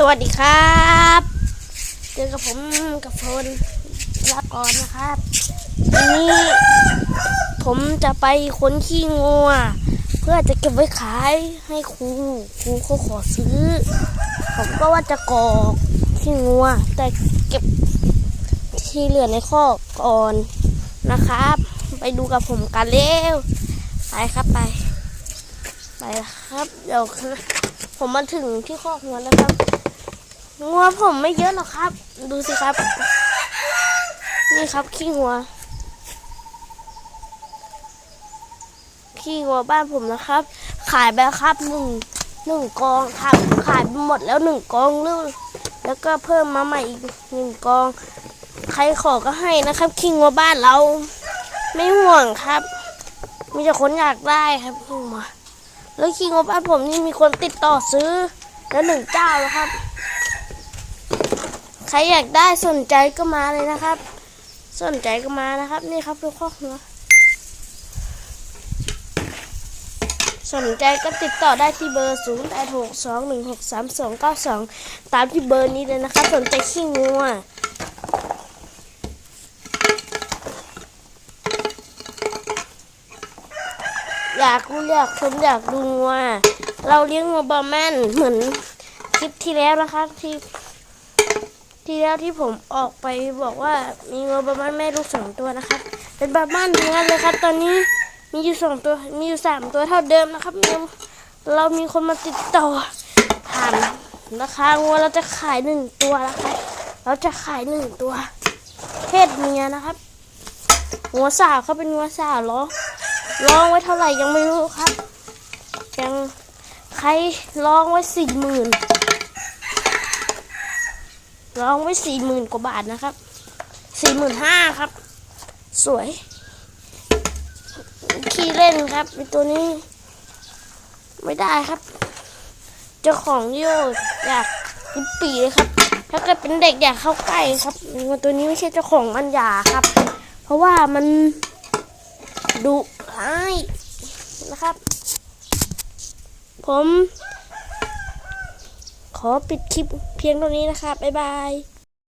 สวัสดีครับเจอกับผมกับโฟนลาก่อนนะครับวันนี้ผมจะไปค้นขี้งัว เพื่อจะเก็บไว้ขายให้ครูครูเขาขอซื้อ ผมก็ว่าจะกอกขี้งัว แต่เก็บที่เหลือในคอก่อนนะครับ ไปดูกับผมกันเร็วไปครับไป ไปครับเดี๋ยวผมมาถึงที่คอกงัวแล้วครับ งัวผมไม่เยอะหรอกครับ ดูสิครับ นี่ครับขี้งัว ขี้งัวบ้านผมนะครับ ขายไปครับหนึ่งหนึ่งกองครับ ขายไปหมดแล้วหนึ่งกองเรื่องแล้วก็เพิ่มมาใหม่อีกหนึ่งกอง ใครขอก็ให้นะครับ ขี้งัวบ้านเรา ไม่ห่วงครับ มีแต่คนอยากได้ครับขี้งัวแล้วขี้งัวบ้านผมนี่มีคนติดต่อซื้อแล้วหนึ่งเจ้าแล้วครับ รอยากได้สนใจก็มาเลยนะครับ สนใจก็มานะครับ นี่ครับทุกข้อหัวสนใจก็ติดต่อได้ที่เบอร์0 8 6 2 1 6 3 2 9 2 ตามที่เบอร์นี้เลยนะครับสนใจขี้งัวอยากรู้อยากชมอยากดูงัวเราเลี้ยงงัวบาร์แมนเหมือนคลิปที่แล้วนะครับที่ ที่แล้วที่ผมออกไปบอกว่ามีงัวบาร์มันแม่ลูกสองตัวนะครับ เป็นบาร์มันทั้งนั้นเลยครับ ตอนนี้มีอยู่สองตัวมีอยู่สามตัวเท่าเดิมนะครับเรามีคนมาติดต่อถามราคางัวเราจะขายหนึ่งตัวนะครับเราจะขายหนึ่งตัว เพศเมียนะครับงัวสาวเขาเป็นงัวสาวหรอร้องไว้เท่าไหร่ยังไม่รู้ครับ ยังใครร้องไว้สี่หมื่น ร้องไว้สี่หมื่นกว่าบาทนะครับสี่หมื่นห้าครับ สวย ขี้เล่นครับตัวนี้ ไม่ได้ครับ เจ้าของโยอยากกินปีเลยครับ ถ้าเกิดเป็นเด็กอยากเข้าใกล้ครับงัวตัวนี้ไม่ใช่เจ้าของมันหยาครับ เพราะว่ามันดุร้ายนะครับ ผม ขอปิดคลิปเพียงเท่านี้นะคะบบ๊ายบาย